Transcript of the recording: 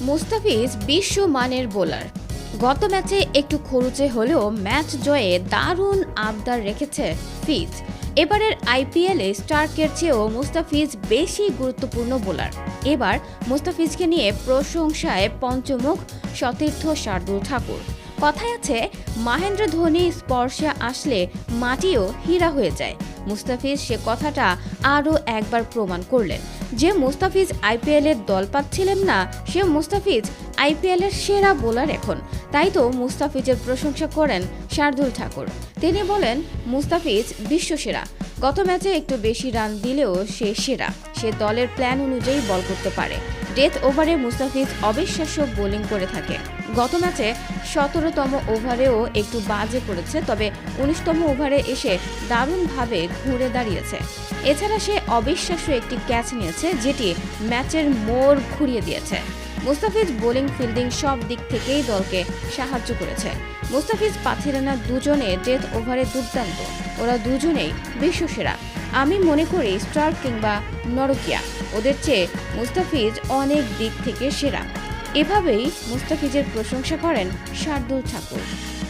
মুস্তাফিজ বিশ্ব মানের বোলার। গত ম্যাচে একটু খরুচে হলেও ম্যাচ জয়ে দারুণ আবদার রেখেছে ফিজ। এবারের আইপিএলে স্টার্কের চেয়েও মুস্তাফিজ বেশি গুরুত্বপূর্ণ বোলার। এবার মুস্তাফিজকে নিয়ে প্রশংসায় পঞ্চমুখ সতীর্থ শার্দুল ঠাকুর। কথায় আছে, মহেন্দ্র ধোনি স্পর্শে আসলে মাটিও হীরা হয়ে যায়। মুস্তাফিজ সে কথাটা আরও একবার প্রমাণ করলেন। যে মুস্তাফিজ আইপিএলের দল পাচ্ছিলেন না, সে মুস্তাফিজ আইপিএলের সেরা বোলার এখন। তাই তো মুস্তাফিজের প্রশংসা করেন শার্দুল ঠাকুর। তিনি বলেন, মুস্তাফিজ বিশ্বসেরা গত ম্যাচে একটু বেশি রান দিলেও সে সেরা। সে দলের প্ল্যান অনুযায়ী বল করতে পারে। ডেথ ওভারে মুস্তাফিজ অবিশ্বাস্য বোলিং করে থাকে। গত ম্যাচে সতেরোতম ওভারেও একটু বাজে করেছে, তবে উনিশতম ওভারে এসে দারুণভাবে ঘুরে দাঁড়িয়েছে। এছাড়া সে অবিশ্বাস্য একটি ক্যাচ নিয়েছে, যেটি ম্যাচের মোড় ঘুরিয়ে দিয়েছে। মুস্তাফিজ বোলিং, ফিল্ডিং সব দিক থেকেই দলকে সাহায্য করেছে। মুস্তাফিজ পাথিরানা দুজনে ডেথ ওভারে দুর্দান্ত। ওরা দুজনেই বিশ্বসেরা। আমি মনে করি স্টার কিংবা নরকিয়া, ওদের চেয়ে মুস্তাফিজ অনেক দিক থেকে সেরা। এভাবেই মুস্তাফিজের প্রশংসা করেন শার্দুল ঠাকুর।